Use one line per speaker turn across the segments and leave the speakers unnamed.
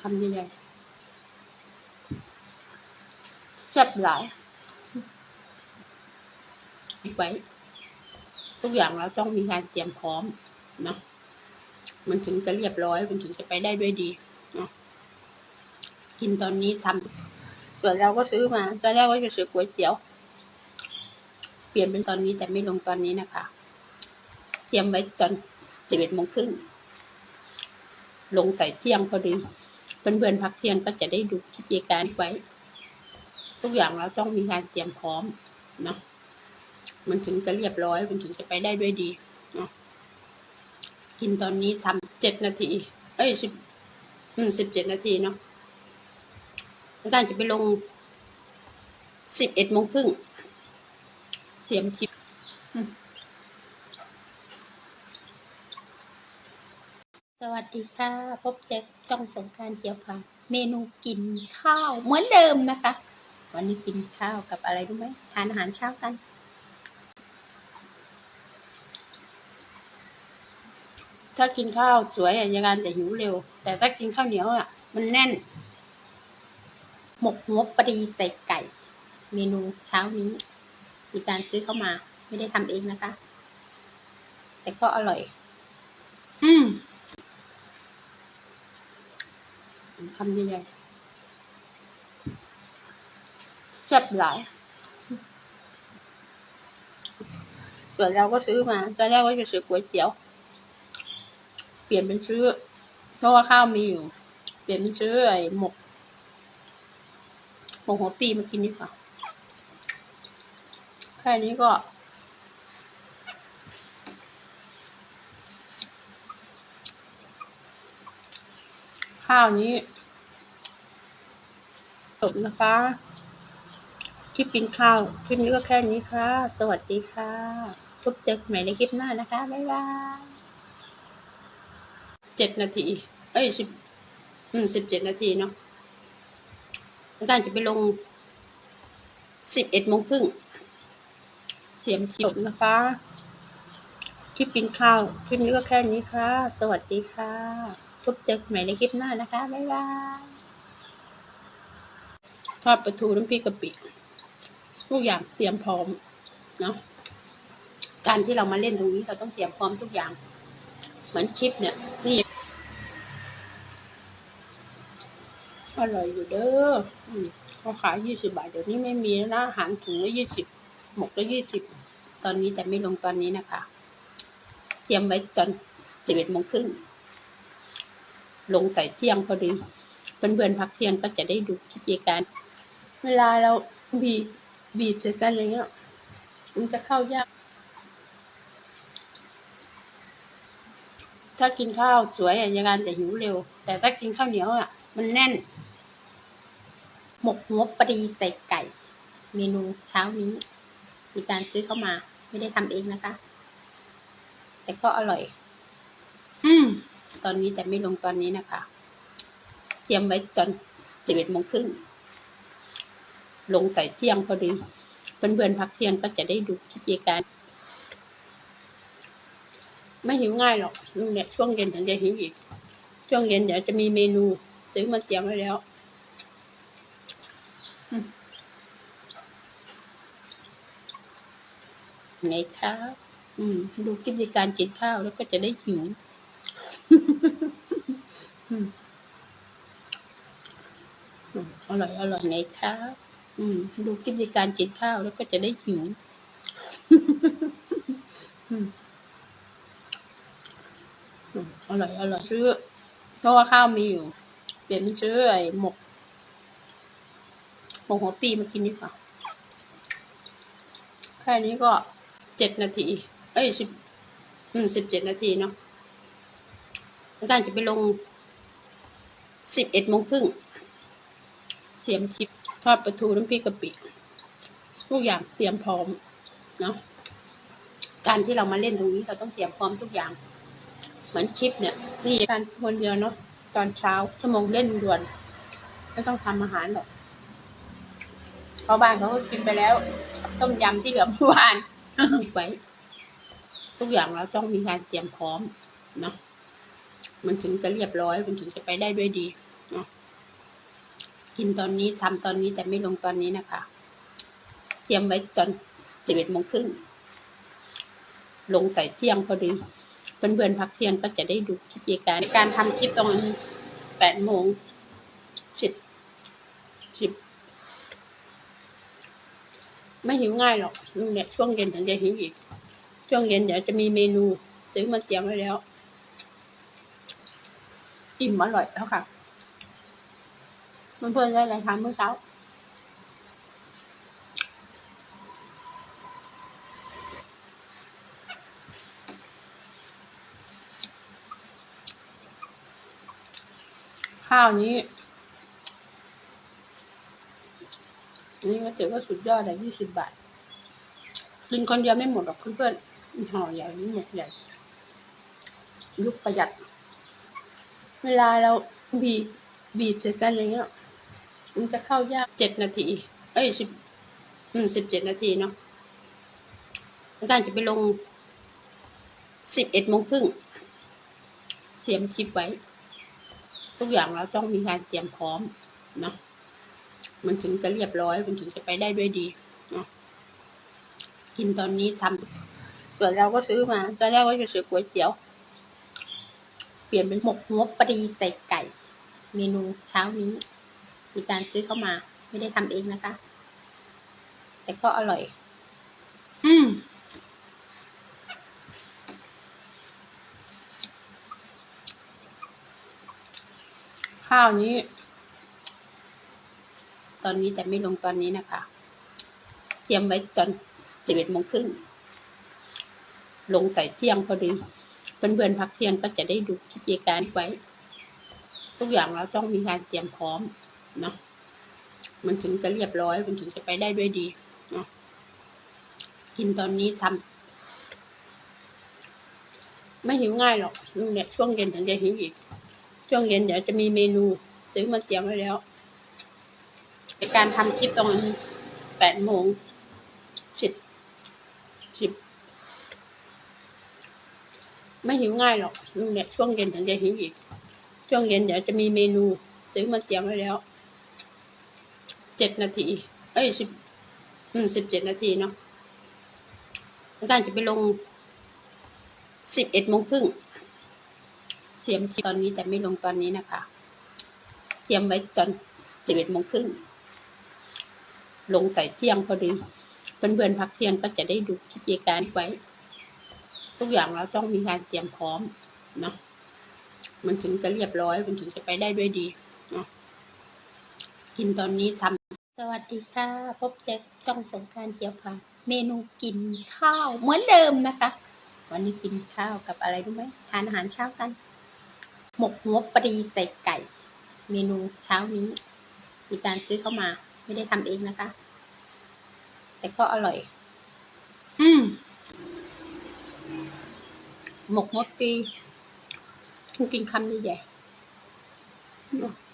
คำใหญ่ๆแซ่บหลายไว้ทุกอย่างเราต้องมีการเตรียมพร้อมเนาะมันถึงจะเรียบร้อย มันถึงจะไปได้ด้วยดีเนาะกินตอนนี้ทำส่วนเราก็ซื้อมาตอนแรกว่าจะซื้อก๋วยเตี๋ยว เปลี่ยนเป็นตอนนี้แต่ไม่ลงตอนนี้นะคะ เตรียมไว้ตอนสิบเอ็ดโมงครึ่งลงใส่เที่ยงพอดี เพื่อนๆพักเที่ยงก็จะได้ดูคลิปเหตุการไว้ ทุกอย่างเราต้องมีการเตรียมพร้อมเนาะมันถึงจะเรียบร้อย มันถึงจะไปได้ด้วยดีเนาะกินตอนนี้ทำเจ็ดนาที เอ้ยสิบอืมสิบเจ็ดนาทีเนาะแล้วการจะไปลงสิบเอ็ดโมงครึ่งเตรียมคลิป สวัสดีค่ะ พบเจอจ้องสงการเทียวพาเมนูกินข้าวเหมือนเดิมนะคะ วันนี้กินข้าวกับอะไรรู้ไหมทานอาหารเช้ากัน ถ้ากินข้าวสวยอะยังไงแต่หิวเร็ว แต่ถ้ากินข้าวเหนียวอะ มันแน่น หมกหัวปลีใส่ไก่ เมนูเช้านี้ มีการซื้อเข้ามา ไม่ได้ทำเองนะคะ แต่ก็อร่อย อืม คำใหญ่ๆแซ่บหลายส่วนเราก็ซื้อมาตอนแรกว่าจะซื้อก๋วยเตี๋ยว เปลี่ยนเป็นซื้อ เพราะว่าข้าวมีอยู่ เปลี่ยนเป็นซื้อไอ้หมกหมกหัวปีมากินดีกว่าแค่นี้ก็ข้าวนี้ จบนะคะ คลิปกินข้าว คลิปนี้ก็แค่นี้ค่ะ สวัสดีค่ะ พบเจอกันใหม่ในคลิปหน้านะคะ บ๊ายบายเจ็ดนาที เอ้ยสิบอืมสิบเจ็ดนาทีเนาะแล้วการจะไปลงสิบเอ็ดโมงครึ่งเตรียมคลิปนะคะ คลิปกินข้าว คลิปนี้ก็แค่นี้ค่ะ สวัสดีค่ะ พบเจอกันใหม่ในคลิปหน้านะคะ บ๊ายบาย อดปลาทูน้ำพริกกะปิทุกอย่างเตรียมพร้อมเนาะการที่เรามาเล่นตรงนี้เราต้องเตรียมพร้อมทุกอย่าง เหมือนคลิปเนี่ยนี่อร่อยอยู่เด้ออืมเขาขายยี่สิบาทเดี๋ยวนี้ไม่มีแล้วนะอาหารถุงละยี่สิบหมกละยี่สิบตอนนี้แต่ไม่ลงตอนนี้นะคะ เตรียมไว้ตอนสิบเอ็ดโมงครึ่งลงใส่เที่ยงพอดีเพื่อนๆพักเที่ยงก็จะได้ดูคลิปการ เวลาเราบีบบีบใส่กันอย่างเงี้ย มันจะเข้ายาก ถ้ากินข้าวสวยอะยังไงแต่หิวเร็ว แต่ถ้ากินข้าวเหนียวอะ มันแน่น หมกหัวปลีใส่ไก่ เมนูเช้านี้ มีการซื้อเข้ามา ไม่ได้ทำเองนะคะ แต่ก็อร่อย อืม ตอนนี้แต่ไม่ลงตอนนี้นะคะ เตรียมไว้ตอนสิบเอ็ดโมงครึ่ง ลงใส่เที่ยงพอดีเพื่อนๆพักเที่ยงก็จะได้ดูคลิปเหตุการไม่หิวง่ายหรอกลุงเนี่ยช่วงเย็นถึงจะหิวอีก ช่วงเย็นเดี๋ยวจะมีเมนูซื้อมาเตรียมไว้แล้วไงครับอืม ดูคลิปในการกินข้าวแล้วก็จะได้หิวอืมอืมอร่อยอร่อยไงครับ อืม ดูคลิปในการกินข้าวแล้วก็จะได้หิวอืมอร่อยอร่อยซื้อเพราะว่าข้าวมีอยู่ เปลี่ยนเป็นซื้อไอ้หมกหมกหัวปีมากินดีกว่าแค่นี้ก็เจ็ดนาที เอ้ยสิบอืมสิบเจ็ดนาทีเนาะแล้วการจะไปลงสิบเอ็ดโมงครึ่งเตรียมคลิป อดปลาทูน้ำพริกกะปิทุกอย่างเตรียมพร้อมเนาะการที่เรามาเล่นตรงนี้เราต้องเตรียมพร้อมทุกอย่าง เหมือนคลิปเนี่ยนี่การคนเดียวเนาะตอนเช้าชั่วโมงเล่นด่วนไม่ต้องทำอาหารหรอกเพราะบ้านเขาก็กินไปแล้ว ต้มยำที่เหลือเมื่อวานไว้ทุกอย่างเราต้องมีการเตรียมพร้อมเนาะมันถึงจะเรียบร้อยมันถึงจะไปได้ด้วยดี กินตอนนี้ทำตอนนี้แต่ไม่ลงตอนนี้นะคะ เตรียมไว้ตอนสิบเอ็ดโมงครึ่งลงใส่เที่ยงพอดีเพื่อนๆพักเที่ยงก็จะได้ดูคลิปเยการการทำคลิปตรงแปดโมงสิบสิบไม่หิวง่ายหรอกเนี่ยช่วงเย็นถึงจะหิวอีก ช่วงเย็นเดี๋ยวจะมีเมนูซื้อมาเตรียมไว้แล้ว อิ่มอร่อยแล้วค่ะ เพื่อนๆได้อะไรทานเมื่อเช้าข้าวนี้ นี่ก็ถือว่าสุดยอดเลยยี่สิบบาท กินคนเดียวไม่หมดหรอกเพื่อนๆห่อใหญ่นี่หมดใหญ่ ยุคประหยัด เวลาเราบีบบีบเสร็จกันอย่างเงี้ย มันจะเข้ายากเจ็ดนาที เอ้ยสิบอืมสิบเจ็ดนาทีเนาะแล้วการจะไปลงสิบเอ็ดโมงครึ่งเตรียมคลิปไว้ ทุกอย่างเราต้องมีการเตรียมพร้อมเนาะมันถึงจะเรียบร้อยมันถึงจะไปได้ด้วยดีเนาะกินตอนนี้ทำส่วนเราก็ซื้อมาตอนแรกว่าจะซื้อก๋วยเตี๋ยว เปลี่ยนเป็นหมกหัวปลีใส่ไก่ เมนูเช้านี้ มีการซื้อเข้ามา ไม่ได้ทำเองนะคะ แต่ก็อร่อย อืมข้าวนี้ ตอนนี้แต่ไม่ลงตอนนี้นะคะ เตรียมไว้ตอนสิบเอ็ดโมงครึ่ง ลงใส่เที่ยงพอดีเพื่อนๆพักเที่ยงก็จะได้ดูคลิปเยการไว้ ทุกอย่างเราต้องมีการเตรียมพร้อม เนาะมันถึงจะเรียบร้อยมันถึงจะไปได้ด้วยดีเนาะกินตอนนี้ทำไม่หิวง่ายหรอกเนี่ยช่วงเย็นถึงจะหิวอีก ช่วงเย็นเดี๋ยวจะมีเมนูซื้อมาเตรียมไว้แล้วในการทำคลิปตรงแปดโมงสิบสิบไม่หิวง่ายหรอกเนี่ยช่วงเย็นถึงจะหิวอีก ช่วงเย็นเดี๋ยวจะมีเมนูซื้อมาเตรียมไว้แล้ว เจ็ดนาที เอ้ยสิบอืมสิบเจ็ดนาทีเนาะแล้วการจะไปลงสิบเอ็ดโมงครึ่งเตรียมตอนนี้แต่ไม่ลงตอนนี้นะคะ เตรียมไว้ตอนสิบเอ็ดโมงครึ่งลงใส่เที่ยงพอดีเพื่อนๆพักเที่ยงก็จะได้ดูคลิปเยการไว้ ทุกอย่างเราต้องมีการเตรียมพร้อมเนาะมันถึงจะเรียบร้อย มันถึงจะไปได้ด้วยดีเนาะกินตอนนี้ทำ สวัสดีค่ะ พบเจอช่องสงการเที่ยวค่ะ เมนูกินข้าวเหมือนเดิมนะคะ วันนี้กินข้าวกับอะไรรู้ไหมทานอาหารเช้ากัน หมกหัวปลีใส่ไก่ เมนูเช้านี้ มีการซื้อเข้ามา ไม่ได้ทำเองนะคะ แต่ก็อร่อย อืมหมกมดปีต้องกินคำใหญ่ๆ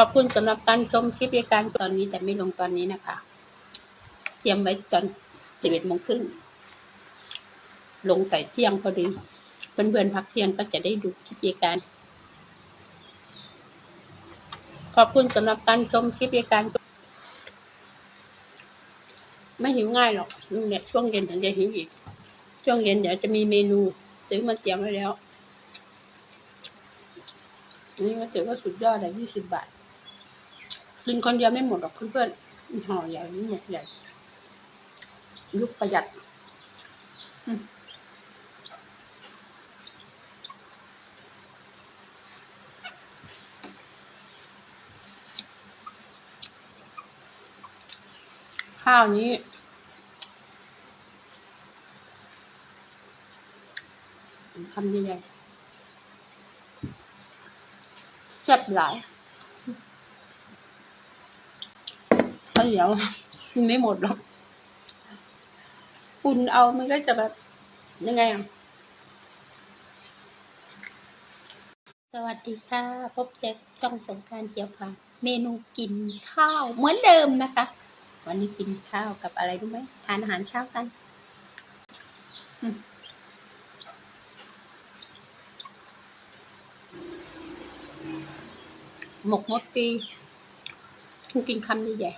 ขอบคุณสำหรับการชมคลิปรายการตอนนี้แต่ไม่ลงตอนนี้นะคะ เตรียมไว้ตอนสิบเอ็ดโมงครึ่งลงใส่เที่ยงพอดีเพื่อนๆพักเที่ยงก็จะได้ดูคลิปรายการ ขอบคุณสำหรับการชมคลิปรายการ ไม่หิวง่ายหรอกเนี่ยช่วงเย็นถึงจะหิวอีก ช่วงเย็นเดี๋ยวจะมีเมนูซื้อมาเตรียมไว้แล้วนี่ก็ถือว่าสุดยอดเลยยี่สิบบาท กินคนเดียวไม่หมดหรอกเพื่อนๆห่อใหญ่นี่หมดใหญ่ยุคประหยัดข้าวนี้คำใหญ่ๆแซ่บหลาย เหนียวมันไม่หมดหรอกอุ่นเอามันก็จะแบบยังไงอะสวัสดีค่ะ พบเจ๊จ้องสงการเขียวค่ะ เมนูกินข้าวเหมือนเดิมนะคะ วันนี้กินข้าวกับอะไรรู้ไหมทานอาหารเช้ากันหมกมดปีคุกินคำใหญ่